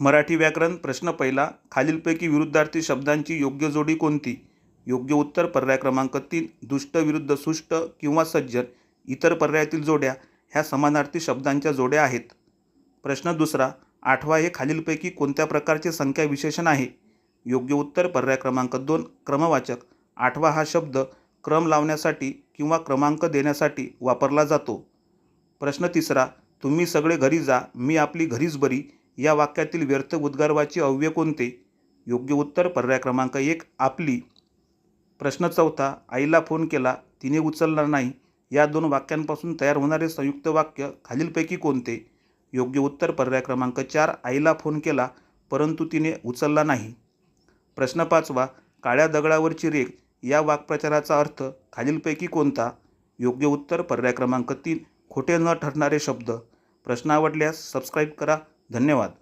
मराठी व्याकरण प्रश्न पहिला खालीलपैकी विरुद्धार्थी शब्दांची योग्य जोडी कोणती? योग्य उत्तर पर्याय क्रमांक तीन दुष्ट विरुद्ध सुष्ट किंवा सज्जन इतर पर्यायातील जोड्या ह्या समानार्थी शब्दांच्या जोड्या आहेत. प्रश्न दुसरा आठवा हे खालीलपैकी कोणत्या प्रकारचे संख्या विशेषण आहे? योग्य उत्तर पर्याय क्रमांक दोन क्रमवाचक. आठवा हा शब्द क्रम लावण्यासाठी किंवा क्रमांक देण्यासाठी वापरला जातो. प्रश्न तिसरा तुम्ही सगळे घरी जा मी आपली घरीच बरी या वाक्यातील व्यर्थ उद्गारवाचे अव्यय कोणते? योग्य उत्तर पर्याय क्रमांक एक आपली. प्रश्न चौथा आईला फोन केला तिने उचलला नाही. या दोन वाक्यांपासून तयार होणारे संयुक्त वाक्य खालीलपैकी कोणते? योग्य उत्तर पर्याय क्रमांक चार आईला फोन केला परंतु तिने उचलला नाही. प्रश्न पाचवा काळ्या दगडावरची रेख या वाक्प्रचाराचा अर्थ खालीलपैकी कोणता? योग्य उत्तर पर्याय क्रमांक तीन खोटे न ठरणारे शब्द. प्रश्न आवडल्यास सबस्क्राईब करा धन्यवाद.